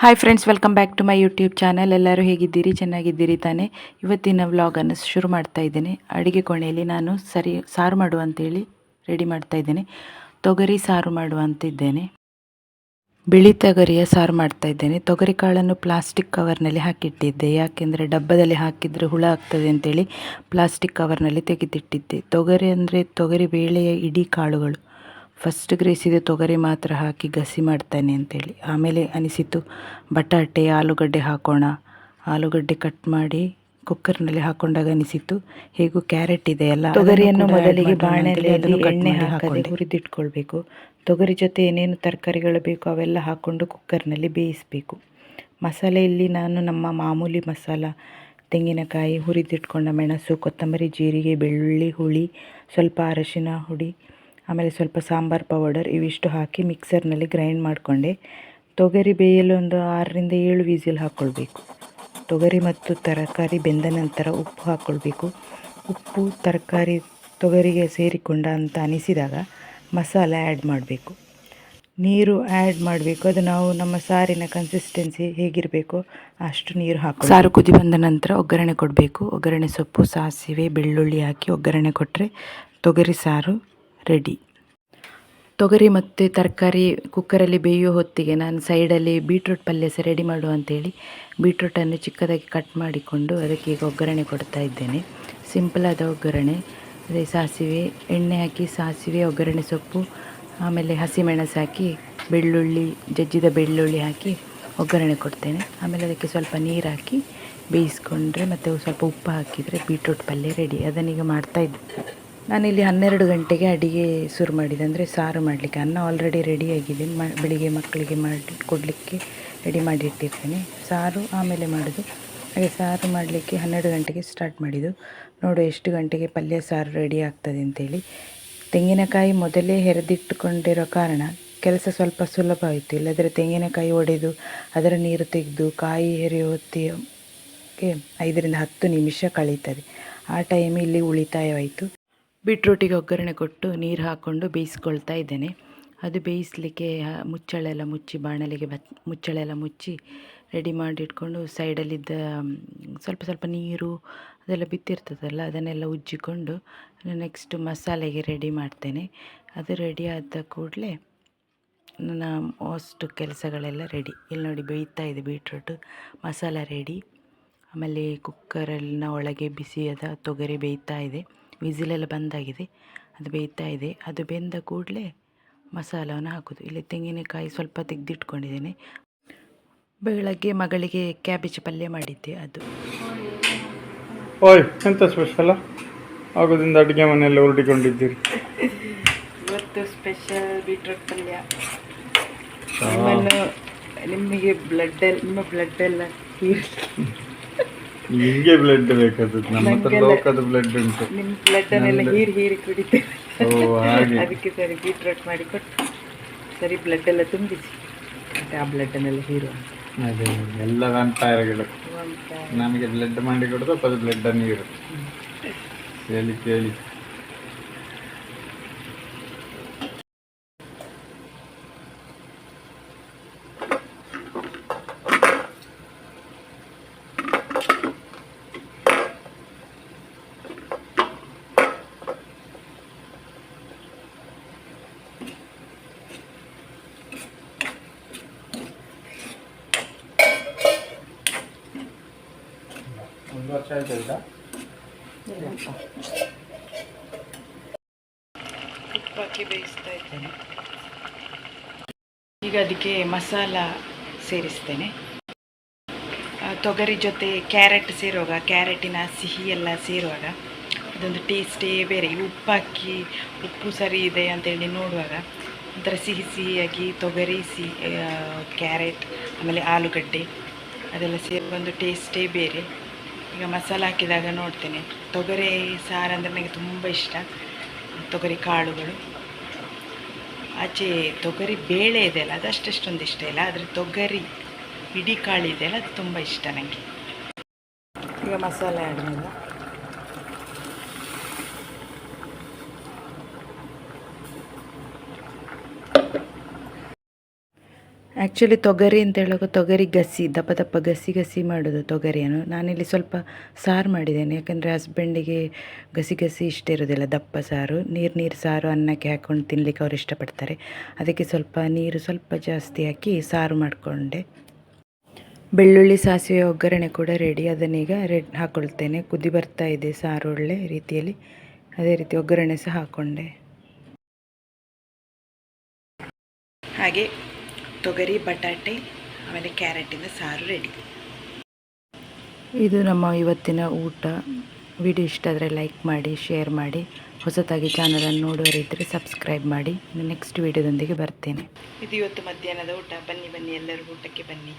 Hi friends welcome back to my YouTube channel ಎಲ್ಲರೂ ಹೇಗಿದ್ದೀರಿ? ಚೆನ್ನಾಗಿದ್ದೀರಿ ತಾನೇ? ಇವತ್ತಿನ ವ್ಲಾಗನ್ನು ಶುರು ಮಾಡ್ತಾ ಇದ್ದೇನೆ. ಅಡುಗೆ ಕೋಣೆಯಲ್ಲಿ ನಾನು ಸರಿ ಸಾರು ಮಾಡುವಂಥೇಳಿ ರೆಡಿ ಮಾಡ್ತಾ ಇದ್ದೇನೆ. ತೊಗರಿ ಸಾರು ಮಾಡುವ ಅಂತಿದ್ದೇನೆ. ಬಿಳಿ ತೊಗರಿಯ ಸಾರು ಮಾಡ್ತಾ ಇದ್ದೇನೆ. ತೊಗರಿ ಕಾಳನ್ನು ಪ್ಲಾಸ್ಟಿಕ್ ಕವರ್ನಲ್ಲಿ ಹಾಕಿಟ್ಟಿದ್ದೆ. ಯಾಕೆಂದರೆ ಡಬ್ಬದಲ್ಲಿ ಹಾಕಿದರೆ ಹುಳ ಆಗ್ತದೆ ಅಂತೇಳಿ ಪ್ಲಾಸ್ಟಿಕ್ ಕವರ್ನಲ್ಲಿ ತೆಗೆದಿಟ್ಟಿದ್ದೆ. ತೊಗರಿ ಅಂದರೆ ತೊಗರಿ ಬೇಳೆಯ ಇಡೀ ಕಾಳುಗಳು. ಫಸ್ಟ್ ಗ್ರೇಸಿದೆ ತೊಗರಿ ಮಾತ್ರ ಹಾಕಿ ಗಸಿ ಮಾಡ್ತಾನೆ ಅಂತೇಳಿ. ಆಮೇಲೆ ಅನಿಸಿತು ಬಟಾಟೆ ಆಲೂಗಡ್ಡೆ ಹಾಕೋಣ. ಆಲೂಗಡ್ಡೆ ಕಟ್ ಮಾಡಿ ಕುಕ್ಕರ್ನಲ್ಲಿ ಹಾಕೊಂಡಾಗ ಅನಿಸಿತು ಹೇಗೂ ಕ್ಯಾರೆಟ್ ಇದೆ ಅಲ್ಲ ತೊಗರಿಯನ್ನು ಮೊದಲಿಗೆ ಬಾಣಲೆ ಅದನ್ನು ಎಣ್ಣೆ ಹಾಕಿ ಹುರಿದಿಟ್ಕೊಳ್ಬೇಕು. ತೊಗರಿ ಜೊತೆ ಏನೇನು ತರಕಾರಿಗಳು ಬೇಕು ಅವೆಲ್ಲ ಹಾಕ್ಕೊಂಡು ಕುಕ್ಕರ್ನಲ್ಲಿ ಬೇಯಿಸಬೇಕು. ಮಸಾಲೆಯಲ್ಲಿ ನಾನು ನಮ್ಮ ಮಾಮೂಲಿ ಮಸಾಲ ತೆಂಗಿನಕಾಯಿ ಹುರಿದಿಟ್ಕೊಂಡ ಮೆಣಸು ಕೊತ್ತಂಬರಿ ಜೀರಿಗೆ ಬೆಳ್ಳುಳ್ಳಿ ಹುಳಿ ಸ್ವಲ್ಪ ಅರಶಿನ ಹುಡಿ ಆಮೇಲೆ ಸ್ವಲ್ಪ ಸಾಂಬಾರು ಪೌಡರ್ ಇವಿಷ್ಟು ಹಾಕಿ ಮಿಕ್ಸರ್ನಲ್ಲಿ ಗ್ರೈಂಡ್ ಮಾಡಿಕೊಂಡೆ. ತೊಗರಿ ಬೇಯಲು ಒಂದು ಆರರಿಂದ ಏಳು ವೀಸಿಲ್ ಹಾಕ್ಕೊಳ್ಬೇಕು ತೊಗರಿ ಮತ್ತು ತರಕಾರಿ ಬೆಂದ ನಂತರ ಉಪ್ಪು ಹಾಕ್ಕೊಳ್ಬೇಕು ಉಪ್ಪು, ತರಕಾರಿ, ತೊಗರಿಗೆ ಸೇರಿಕೊಂಡ ಅಂತ ಅನಿಸಿದಾಗ ಮಸಾಲೆ ಆ್ಯಡ್ ಮಾಡಬೇಕು. ನೀರು ಆ್ಯಡ್ ಮಾಡಬೇಕು. ಅದು ನಾವು ನಮ್ಮ ಸಾರಿನ ಕನ್ಸಿಸ್ಟೆನ್ಸಿ ಹೇಗಿರಬೇಕು ಅಷ್ಟು ನೀರು ಹಾಕಿ ಸಾರು ಕುದಿ ಬಂದ ನಂತರ ಒಗ್ಗರಣೆ ಕೊಡಬೇಕು. ಒಗ್ಗರಣೆ ಸೊಪ್ಪು, ಸಾಸಿವೆ, ಬೆಳ್ಳುಳ್ಳಿ ಹಾಕಿ ಒಗ್ಗರಣೆ ಕೊಟ್ಟರೆ ತೊಗರಿ ಸಾರು ರೆಡಿ ತೊಗರಿ ಮತ್ತು ತರಕಾರಿ ಕುಕ್ಕರಲ್ಲಿ ಬೇಯೋ ಹೊತ್ತಿಗೆ ನಾನು ಸೈಡಲ್ಲಿ ಬೀಟ್ರೂಟ್ ಪಲ್ಯ ಸಹ ರೆಡಿ ಮಾಡುವ ಅಂತೇಳಿ ಬೀಟ್ರೂಟನ್ನು ಚಿಕ್ಕದಾಗಿ ಕಟ್ ಮಾಡಿಕೊಂಡು ಅದಕ್ಕೆ ಈಗ ಒಗ್ಗರಣೆ ಕೊಡ್ತಾ ಇದ್ದೇನೆ. ಸಿಂಪಲಾದ ಒಗ್ಗರಣೆ, ಅದೇ ಸಾಸಿವೆ, ಎಣ್ಣೆ ಹಾಕಿ ಸಾಸಿವೆ, ಒಗ್ಗರಣೆ ಸೊಪ್ಪು, ಆಮೇಲೆ ಹಸಿಮೆಣಸು ಹಾಕಿ, ಬೆಳ್ಳುಳ್ಳಿ, ಜಜ್ಜಿದ ಬೆಳ್ಳುಳ್ಳಿ ಹಾಕಿ ಒಗ್ಗರಣೆ ಕೊಡ್ತೇನೆ. ಆಮೇಲೆ ಅದಕ್ಕೆ ಸ್ವಲ್ಪ ನೀರು ಹಾಕಿ ಬೇಯಿಸ್ಕೊಂಡ್ರೆ ಮತ್ತು ಸ್ವಲ್ಪ ಉಪ್ಪು ಹಾಕಿದರೆ ಬೀಟ್ರೂಟ್ ಪಲ್ಯ ರೆಡಿ. ಅದನ್ನೀಗ ಮಾಡ್ತಾಯಿದ್ದೆ ನಾನಿಲ್ಲಿ ಹನ್ನೆರಡು ಗಂಟೆಗೆ ಅಡಿಗೆ ಶುರು ಮಾಡಿದೆ. ಅಂದರೆ ಸಾರು ಮಾಡಲಿಕ್ಕೆ. ಅನ್ನ ಆಲ್ರೆಡಿ ರೆಡಿಯಾಗಿದೆ ಮ, ಬೆಳಿಗ್ಗೆ ಮಕ್ಕಳಿಗೆ ಮಾಡಿ ಕೊಡಲಿಕ್ಕೆ ರೆಡಿ ಮಾಡಿ ಇಟ್ಟಿರ್ತೇನೆ ಸಾರು ಆಮೇಲೆ ಮಾಡೋದು. ಹಾಗೆ ಸಾರು ಮಾಡಲಿಕ್ಕೆ ಹನ್ನೆರಡು ಗಂಟೆಗೆ ಸ್ಟಾರ್ಟ್ ಮಾಡಿದ್ದು. ನೋಡು ಎಷ್ಟು ಗಂಟೆಗೆ ಪಲ್ಯ ಸಾರು ರೆಡಿ ಆಗ್ತದೆ ಅಂತೇಳಿ. ತೆಂಗಿನಕಾಯಿ ಮೊದಲೇ ಹೆರೆದಿಟ್ಟುಕೊಂಡಿರೋ ಕಾರಣ ಕೆಲಸ ಸ್ವಲ್ಪ ಸುಲಭ ಆಯಿತು. ಇಲ್ಲದ್ರೆ ತೆಂಗಿನಕಾಯಿ ಒಡೆದು ಅದರ ನೀರು ತೆಗೆದು ಕಾಯಿ ಹೆರೆಯೋ ಐದರಿಂದ ಹತ್ತು ನಿಮಿಷ ಕಳೀತದೆ. ಆ ಟೈಮ್ ಇಲ್ಲಿ ಉಳಿತಾಯವಾಯಿತು. ಬೀಟ್ರೂಟಿಗೆ ಒಗ್ಗರಣೆ ಕೊಟ್ಟು ನೀರು ಹಾಕ್ಕೊಂಡು ಬೇಯಿಸ್ಕೊಳ್ತಾ ಇದ್ದೇನೆ. ಅದು ಬೇಯಿಸಲಿಕ್ಕೆ ಮುಚ್ಚಳೆಲ್ಲ ಮುಚ್ಚಿ, ಬಾಣಲೆಗೆ ಬತ್, ಮುಚ್ಚಳೆಲ್ಲ ಮುಚ್ಚಿ ರೆಡಿ ಮಾಡಿಟ್ಕೊಂಡು ಸೈಡಲ್ಲಿದ್ದ ಸ್ವಲ್ಪ ಸ್ವಲ್ಪ ನೀರು ಅದೆಲ್ಲ ಬಿತ್ತಿರ್ತದಲ್ಲ, ಅದನ್ನೆಲ್ಲ ಉಜ್ಜಿಕೊಂಡು ನೆಕ್ಸ್ಟ್ ಮಸಾಲೆಗೆ ರೆಡಿ ಮಾಡ್ತೇನೆ. ಅದು ರೆಡಿ ಆದ ಕೂಡಲೇ ನನ್ನ ಅಷ್ಟು ಕೆಲಸಗಳೆಲ್ಲ ರೆಡಿ ಇಲ್ಲಿ ನೋಡಿ ಬೇಯ್ತಾ ಇದೆ ಬೀಟ್ರೂಟು, ಮಸಾಲ ರೆಡಿ ಆಮೇಲೆ ಕುಕ್ಕರಲ್ಲಿನ ಒಳಗೆ ಬಿಸಿಯಾದ ತೊಗರಿ ಬೇಯ್ತಾ ಇದೆ. ವಿಸಿಲೆಲ್ಲ ಬಂದಾಗಿದೆ. ಅದು ಬೇಯ್ತಾ ಇದೆ. ಅದು ಬೆಂದ ಕೂಡಲೇ ಮಸಾಲವನ್ನು ಹಾಕೋದು ಇಲ್ಲಿ ತೆಂಗಿನಕಾಯಿ ಸ್ವಲ್ಪ ತೆಗೆದಿಟ್ಕೊಂಡಿದ್ದೇನೆ. ಬೆಳಗ್ಗೆ ಮಗಳಿಗೆ ಕ್ಯಾಬೇಜ್ ಪಲ್ಯ ಮಾಡಿದ್ದೆ ಅದು. ಓಯ್ ಎಂತ ಸ್ಪೆಷಲ ಆಗೋದಿಂದ ಅಡುಗೆ ಮನೆಯಲ್ಲಿ ಹೊರಟಿಕೊಂಡಿದ್ದೀರಿ ಇವತ್ತು ಸ್ಪೆಷಲ್ ಬೀಟ್ರೂಟ್ ಪಲ್ಯ. ನಿಮಗೆ ಬ್ಲಡ್ ಎಲ್ಲ ನಿಮ್ಮ ಬ್ಲಡ್ ಎಲ್ಲ ನಿಮಗೆ ಬ್ಲಡ್ ಬೇಕಾದದ್ದು ನಮ್ಮ ಹತ್ರ ಲೋಕದ ಬ್ಲಡ್ ಉಂಟು. ನಿಮ್ಮ ಬ್ಲಡ್ಡನ್ನೆಲ್ಲ ಹೀರಿ ಹೀರಿ ಕುಡಿತೇವೆ. ಓ ಹಾಗೆ. ಅದಕ್ಕೆ ಸರಿ ಬೀಟ್ರೋಟ್ ಮಾಡಿ ಕೊಟ್ಟು ಸರಿ ಬ್ಲಡ್ ಎಲ್ಲ ತುಂಬಿಸಿ. ಮತ್ತೆ ಆ ಬ್ಲಡ್ಡನ್ನೆಲ್ಲ ಹೀರುವ ಅದೇ ಎಲ್ಲ ವ್ಯಾಂಪೈರ್ಗಳು ನಮಗೆ ಬ್ಲಡ್ ಮಾಡಿ ಕೊಡೋದು ಅದು ಬ್ಲಡ್ ನೀರು ಹೇಳಿ ಕೇಳಿ. ಈಗ ಉಪ್ಪು ಹಾಕಿ ಬೇಯಿಸ್ತಾ ಇದ್ದೇನೆ. ಈಗ ಅದಕ್ಕೆ ಮಸಾಲ ಸೇರಿಸ್ತೇನೆ. ತೊಗರಿ ಜೊತೆ ಕ್ಯಾರೆಟ್ ಸೇರುವಾಗ, ಕ್ಯಾರೆಟಿನ ಸಿಹಿ ಎಲ್ಲ ಸೇರುವಾಗ, ಅದೊಂದು ಟೇಸ್ಟೇ ಬೇರೆ. ಉಪ್ಪಾಕಿ, ಉಪ್ಪು ಸರಿ ಇದೆ ಅಂತೇಳಿ ನೋಡುವಾಗ, ಒಂಥರ ಸಿಹಿ ಸಿಹಿಯಾಗಿ ತೊಗರಿ ಸಿಹಿ ಕ್ಯಾರೆಟ್, ಆಮೇಲೆ ಆಲೂಗಡ್ಡೆ, ಅದೆಲ್ಲ ಸೇರಿ ಒಂದು ಟೇಸ್ಟೇ ಬೇರೆ. ಈಗ ಮಸಾಲ ಹಾಕಿದಾಗ ನೋಡ್ತೇನೆ. ತೊಗರಿ, ಸಾರು ಅಂದರೆ ನನಗೆ ತುಂಬ ಇಷ್ಟ. ತೊಗರಿ ಕಾಳುಗಳು. ಆಚೆ ತೊಗರಿ ಬೇಳೆ ಇದೆಯಲ್ಲ ಅದು ಅಷ್ಟಷ್ಟೊಂದು ಇಷ್ಟ ಇಲ್ಲ. ಆದರೆ ತೊಗರಿ, ಇಡೀ ಕಾಳು ಇದೆಯಲ್ಲ ಅದು ತುಂಬ ಇಷ್ಟ ನನಗೆ ಈಗ ಮಸಾಲೆ ಆದಮೇಲೆ ಆ್ಯಕ್ಚುಲಿ ತೊಗರಿ ಅಂತ ಹೇಳುವಾಗ ತೊಗರಿ ಗಸಿ, ದಪ್ಪ ದಪ್ಪ ಗಸಿ ಗಸಿ ಮಾಡೋದು ತೊಗರಿಯನ್ನು. ನಾನಿಲ್ಲಿ ಸ್ವಲ್ಪ ಸಾರು ಮಾಡಿದ್ದೇನೆ. ಯಾಕೆಂದರೆ ಹಸ್ಬೆಂಡಿಗೆ ಗಸಿ ಗಸಿ ಇಷ್ಟ ಇರೋದಿಲ್ಲ ದಪ್ಪ ಸಾರು. ನೀರು ನೀರು ಸಾರು ಅನ್ನಕ್ಕೆ ಹಾಕ್ಕೊಂಡು ತಿನ್ನಲಿಕ್ಕೆ ಅವ್ರು ಇಷ್ಟಪಡ್ತಾರೆ. ಅದಕ್ಕೆ ಸ್ವಲ್ಪ ನೀರು ಸ್ವಲ್ಪ ಜಾಸ್ತಿ ಹಾಕಿ ಸಾರು ಮಾಡಿಕೊಂಡೆ. ಬೆಳ್ಳುಳ್ಳಿ ಸಾಸಿವೆ ಒಗ್ಗರಣೆ ಕೂಡ ರೆಡಿ ಅದನ್ನೀಗ ರೆಡ್ ಹಾಕ್ಕೊಳ್ತೇನೆ ಕುದಿ ಬರ್ತಾ ಇದೆ ಸಾರು ಒಳ್ಳೆ ರೀತಿಯಲ್ಲಿ. ಅದೇ ರೀತಿ ಒಗ್ಗರಣೆ ಸಹ ಹಾಕ್ಕೊಂಡೆ ಹಾಗೆ ತೊಗರಿ ಬಟಾಟೆ ಆಮೇಲೆ ಕ್ಯಾರೆಟಿನ ಸಾರು ರೆಡಿ ಇದು ನಮ್ಮ ಇವತ್ತಿನ ಊಟ. ವಿಡಿಯೋ ಇಷ್ಟ ಆದರೆ ಲೈಕ್ ಮಾಡಿ ಶೇರ್ ಮಾಡಿ. ಹೊಸತಾಗಿ ಚಾನಲನ್ನು ನೋಡುವರಿದ್ದರೆ ಸಬ್ಸ್ಕ್ರೈಬ್ ಮಾಡಿ. ನೆಕ್ಸ್ಟ್ ವಿಡಿಯೋದೊಂದಿಗೆ ಬರ್ತೇನೆ. ಇದು ಇವತ್ತು ಮಧ್ಯಾಹ್ನದ ಊಟ. ಬನ್ನಿ ಬನ್ನಿ ಎಲ್ಲರೂ ಊಟಕ್ಕೆ ಬನ್ನಿ.